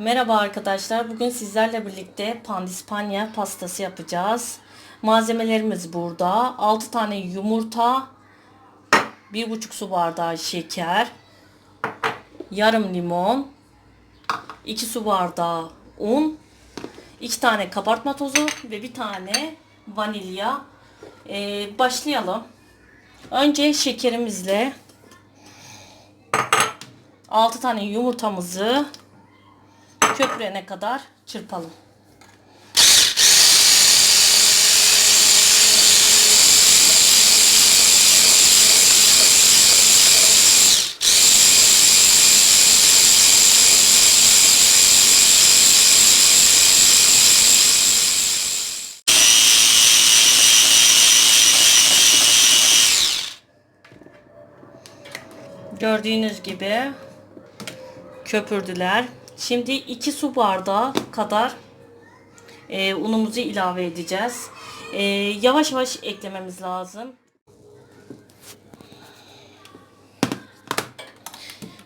Merhaba arkadaşlar. Bugün sizlerle birlikte pandispanya pastası yapacağız. Malzemelerimiz burada. 6 tane yumurta, 1,5 su bardağı şeker, yarım limon, 2 su bardağı un, 2 tane kabartma tozu ve bir tane vanilya. Ee, başlayalım. Önce şekerimizle 6 tane yumurtamızı köpürene kadar çırpalım. Gördüğünüz gibi köpürdüler. Şimdi 2 su bardağı kadar e, unumuzu ilave edeceğiz. E, yavaş yavaş eklememiz lazım.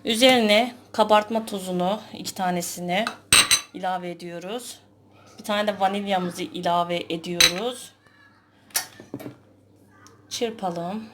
Üzerine kabartma tozunu iki tanesini ilave ediyoruz. Bir tane de vanilyamızı ilave ediyoruz. Çırpalım.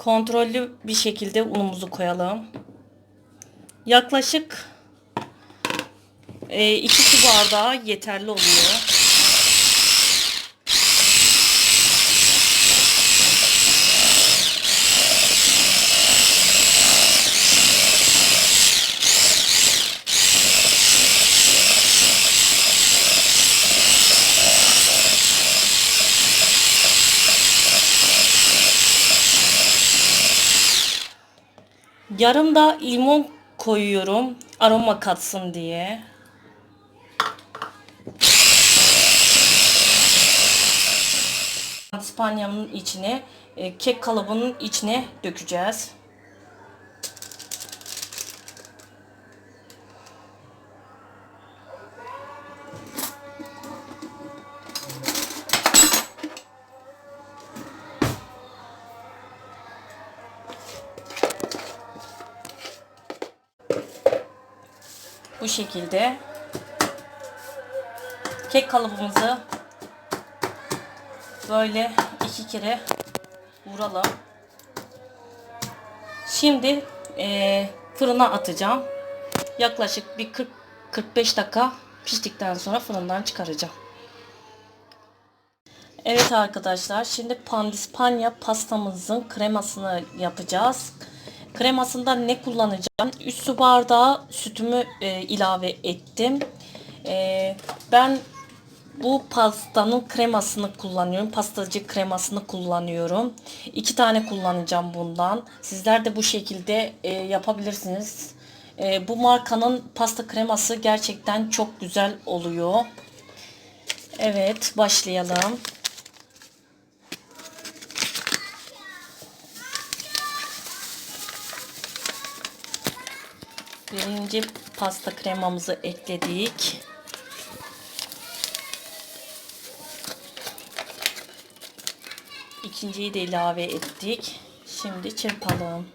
Kontrollü bir şekilde unumuzu koyalım. Yaklaşık 2 su bardağı yeterli oluyor. Yarım da limon koyuyorum aroma katsın diye. İspanya'nın içine e, kek kalıbının içine dökeceğiz. Şekilde kek kalıbımızı böyle iki kere vuralım. Şimdi e, fırına atacağım. Yaklaşık bir 40-45 dakika piştikten sonra fırından çıkaracağım. Evet arkadaşlar şimdi pandispanya pastamızın kremasını yapacağız. Kremasında ne kullanacağım? 3 su bardağı sütümü e, ilave ettim. E, ben bu pastanın kremasını kullanıyorum. Pastacı kremasını kullanıyorum. İki tane kullanacağım bundan. Sizler de bu şekilde e, yapabilirsiniz. E, bu markanın pasta kreması gerçekten çok güzel oluyor. Evet başlayalım. Birinci pasta kremamızı ekledik. İkinciyi de ilave ettik. Şimdi çırpalım.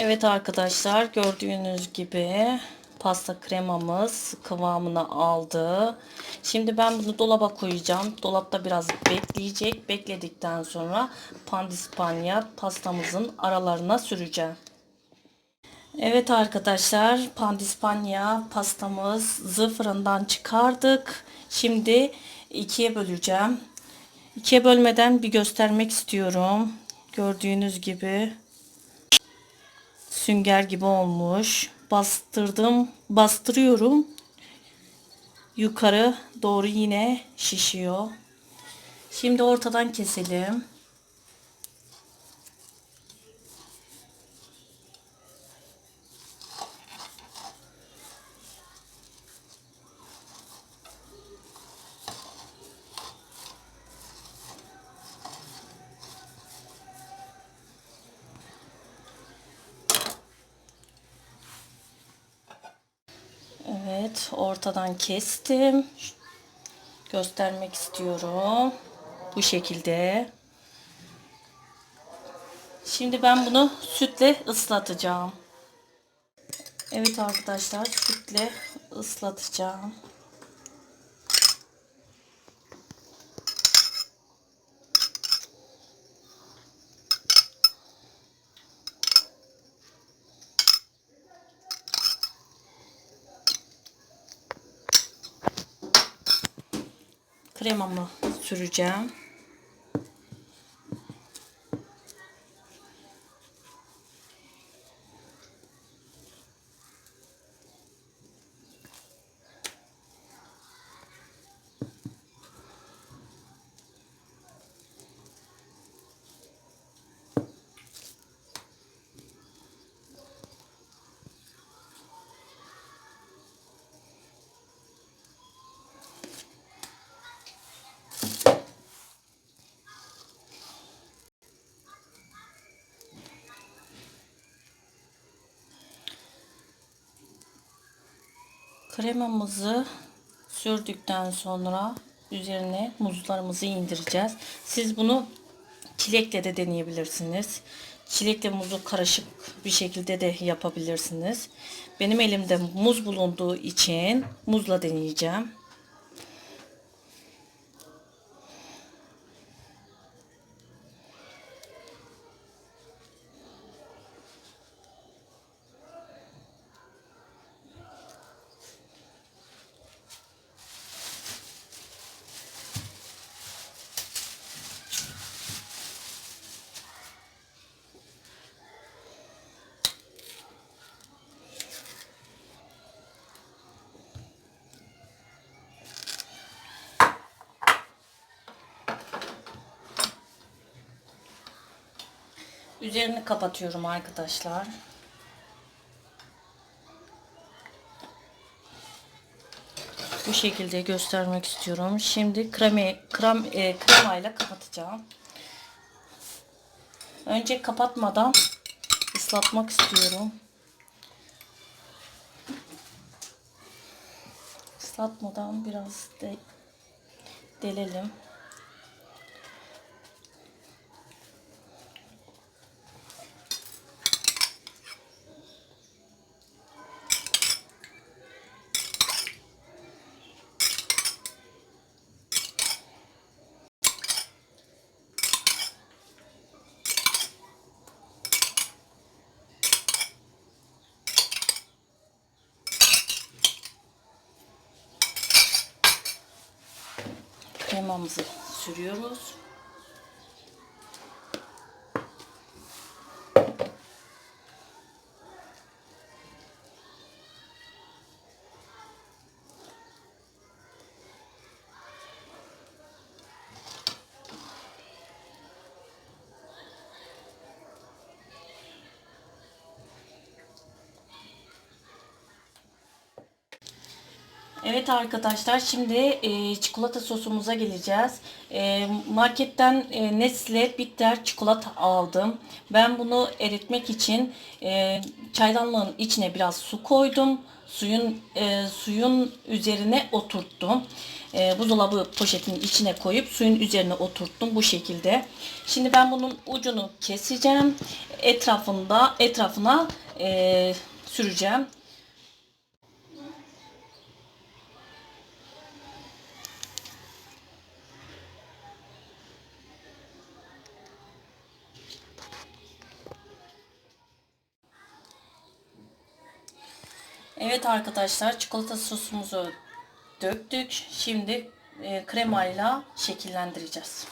Evet arkadaşlar gördüğünüz gibi pasta kremamız kıvamını aldı. Şimdi ben bunu dolaba koyacağım. Dolapta biraz bekleyecek. Bekledikten sonra pandispanya pastamızın aralarına süreceğim. Evet arkadaşlar pandispanya pastamızı fırından çıkardık. Şimdi ikiye böleceğim. İkiye bölmeden bir göstermek istiyorum. Gördüğünüz gibi sünger gibi olmuş. Bastırdım, bastırıyorum. yukarı doğru yine şişiyor. Şimdi ortadan keselim. Evet, ortadan kestim. Göstermek istiyorum. Bu şekilde. Şimdi ben bunu sütle ıslatacağım. Evet arkadaşlar, sütle ıslatacağım. Kremamı süreceğim. Kremamızı sürdükten sonra üzerine muzlarımızı indireceğiz. Siz bunu çilekle de deneyebilirsiniz. Çilekle muzu karışık bir şekilde de yapabilirsiniz. Benim elimde muz bulunduğu için muzla deneyeceğim. Üzerini kapatıyorum arkadaşlar. Bu şekilde göstermek istiyorum. Şimdi kremi krem e, kremayla kapatacağım. Önce kapatmadan ıslatmak istiyorum. Islatmadan biraz de delelim. Kremamızı sürüyoruz. Evet arkadaşlar şimdi e, çikolata sosumuza geleceğiz. E, marketten e, Nestle bitter çikolata aldım. Ben bunu eritmek için e, çaydanlığın içine biraz su koydum. Suyun e, suyun üzerine oturttum. E, buzdolabı poşetinin içine koyup suyun üzerine oturttum bu şekilde. Şimdi ben bunun ucunu keseceğim. Etrafında etrafına e, süreceğim. Evet arkadaşlar çikolata sosumuzu döktük. Şimdi e, kremayla şekillendireceğiz.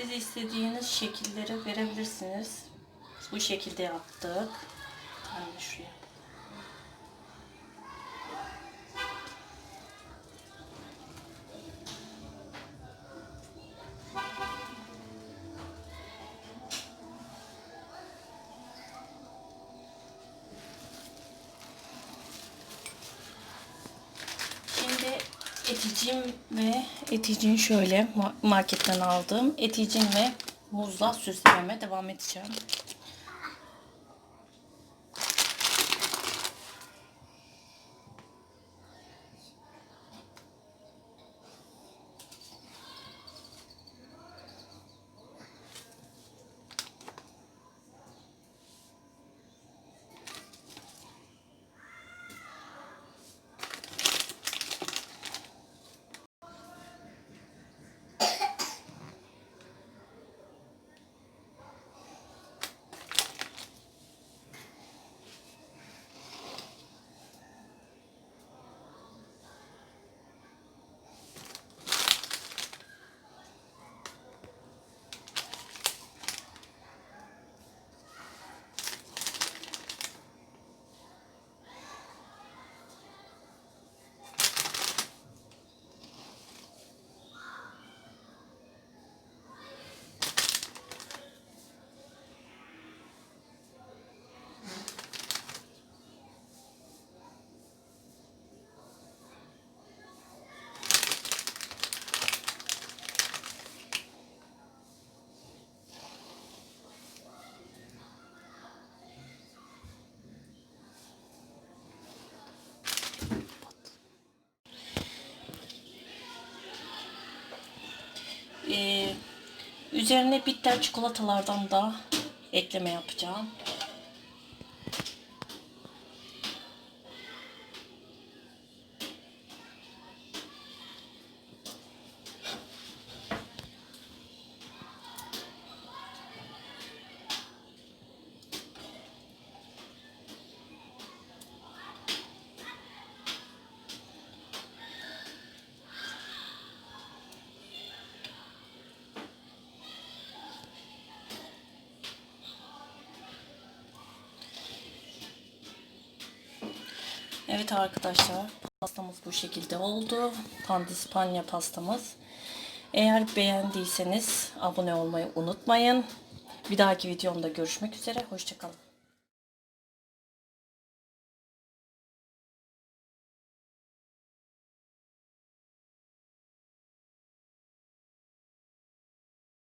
Siz istediğiniz şekilleri verebilirsiniz. Bu şekilde yaptık. De şuraya. Eticim ve eticin şöyle ma- marketten aldığım eticin ve muzla süslememe devam edeceğim. Ee, üzerine bitter çikolatalardan da ekleme yapacağım. Evet arkadaşlar pastamız bu şekilde oldu. Pandispanya pastamız. Eğer beğendiyseniz abone olmayı unutmayın. Bir dahaki videomda görüşmek üzere. Hoşçakalın.